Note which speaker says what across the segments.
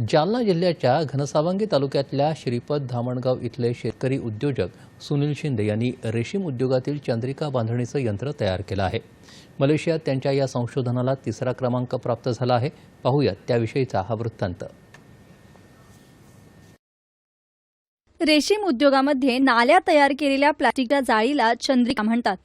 Speaker 1: जालना जिल्ह्याच्या घनसावंगी तालुक्यातल्या श्रीपद धामणगाव इथले शेतकरी उद्योजक सुनील शिंदे यांनी रेशीम उद्योगातील चंद्रिका बांधणीचं यंत्र तयार केलं आहे. मलेशियात त्यांच्या या संशोधनाला तिसरा क्रमांक प्राप्त झाला आहे. पाहूयात त्याविषयीचा हा वृत्तांत.
Speaker 2: रेशीम उद्योगामध्ये नाल्या तयार केलेल्या प्लास्टिकच्या जाळीला चंद्रिका म्हणतात.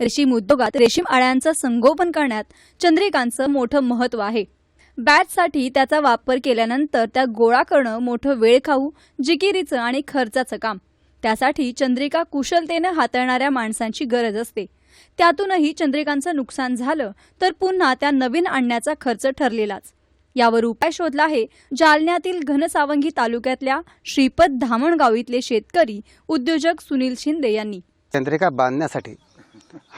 Speaker 2: रेशीम उद्योगात रेशीम अळ्यांचं संगोपन करण्यात चंद्रिकांचं मोठं महत्त्व आहे. बॅटसाठी त्याचा वापर केल्यानंतर त्या गोळा करणं मोठं वेळखाऊ जिकिरीचं आणि खर्चाचं काम. त्यासाठी चंद्रिका कुशलतेनं हाताळणाऱ्या माणसांची गरज असते. त्यातूनही चंद्रिकांचं नुकसान झालं तर पुन्हा त्या नवीन आणण्याचा खर्च ठरलेलाच. यावर उपाय शोधला आहे जालन्यातील घनसावंगी तालुक्यातल्या श्रीपद धामणगाव इथले शेतकरी उद्योजक सुनील शिंदे यांनी.
Speaker 3: चंद्रिका बांधण्यासाठी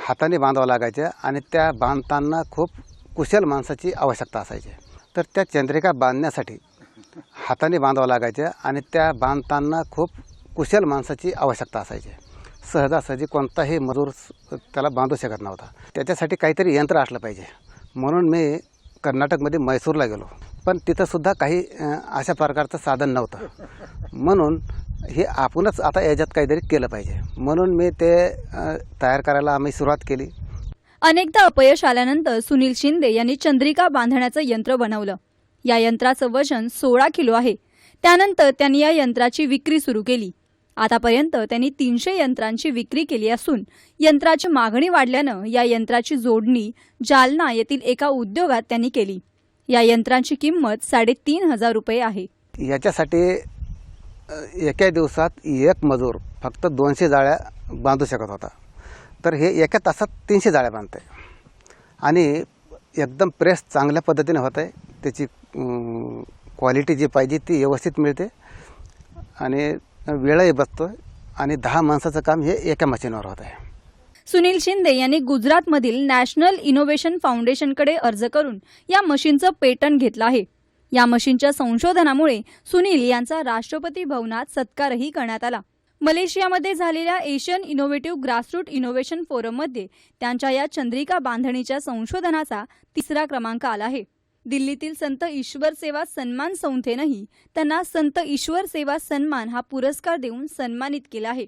Speaker 3: हाताने बांधावं लागायचं आणि त्या बांधताना खूप कुशल माणसाची आवश्यकता असायची. तर त्या चंद्रिका बांधण्यासाठी हाताने बांधावं लागायचं आणि त्या बांधताना खूप कुशल माणसाची आवश्यकता असायची. सहजासहजी कोणताही मजूर त्याला बांधू शकत नव्हता. त्याच्यासाठी काहीतरी यंत्र असलं पाहिजे. म्हणून मी कर्नाटकमध्ये मैसूरला गेलो. पण तिथंसुद्धा काही अशा प्रकारचं साधन नव्हतं. म्हणून हे आपणच आता याच्यात काहीतरी केलं पाहिजे. म्हणून मी ते तयार करायला आम्ही सुरुवात केली.
Speaker 2: अनेकदा अपयश आल्यानंतर सुनील शिंदे यांनी चंद्रिका बांधण्याचं यंत्र बनवलं. या यंत्राचं वजन सोळा किलो आहे. त्यानंतर त्यांनी या यंत्राची विक्री सुरू केली. आतापर्यंत त्यांनी तीनशे यंत्रांची विक्री केली असून यंत्राची मागणी वाढल्यानं या यंत्राची जोडणी जालना येथील एका उद्योगात त्यांनी केली. या यंत्रांची किंमत साडेतीन हजार रुपये आहे.
Speaker 3: याच्यासाठी एका दिवसात एक मजूर फक्त दोनशे जाळ्या बांधू शकत होता. तर हे एका तासात तीनशे जाळ्या बांधते आणि एकदम प्रेस चांगल्या पद्धतीने होत आहे त्याची क्वालिटी जी पाहिजे ती व्यवस्थित मिळते. आणि वेळही बसतो आणि दहा माणसाचं काम हे एका मशीनवर होत आहे
Speaker 2: सुनील शिंदे यांनी गुजरातमधील नॅशनल इनोव्हेशन फाउंडेशनकडे अर्ज करून या मशीनचं पेटंट घेतलं आहे. या मशीनच्या संशोधनामुळे सुनील यांचा राष्ट्रपती भवनात सत्कारही करण्यात आला. मलेशियामध्ये झालेल्या एशियन इनोव्हेटिव्ह ग्रासरूट इनोव्हेशन फोरममध्ये त्यांच्या या चंद्रिका बांधणीच्या संशोधनाचा तिसरा क्रमांक आला आहे. दिल्लीतील संत ईश्वर सेवा सन्मान संस्थेनंही त्यांना संत ईश्वर सेवा सन्मान हा पुरस्कार देऊन सन्मानित केला आहे.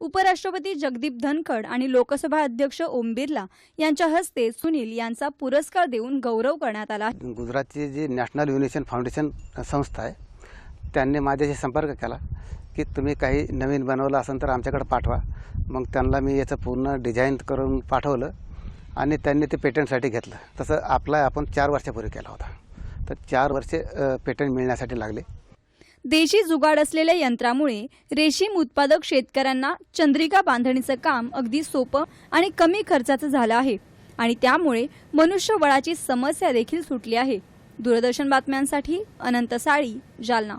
Speaker 2: उपराष्ट्रपती जगदीप धनखड आणि लोकसभा अध्यक्ष ओम बिर्ला यांच्या हस्ते सुनील यांचा पुरस्कार देऊन गौरव करण्यात आला
Speaker 3: गुजरातची जी नॅशनल युनिशन फाउंडेशन संस्था आहे त्यांनी माझ्याशी संपर्क केला. की तुम्ही काही नवीन बनवलं असेल तर आमच्याकडे पाठवा. मग त्यांना मी याचं पूर्ण डिझाईन करून पाठवलं आणि त्यांनी ते पेटंटसाठी घेतलं. तसं आपला आपण चार वर्षापूर्वी केला होता. तर चार वर्षे पेटंट मिळण्यासाठी लागले.
Speaker 2: देशी जुगाड असलेल्या यंत्रामुळे रेशीम उत्पादक शेतकऱ्यांना चंद्रिका बांधणीचं काम अगदी सोपं आणि कमी खर्चाचं झालं आहे. आणि त्यामुळे मनुष्यबळाची समस्या देखील सुटली आहे. दूरदर्शन बातम्यांसाठी अनंत साळी जालना.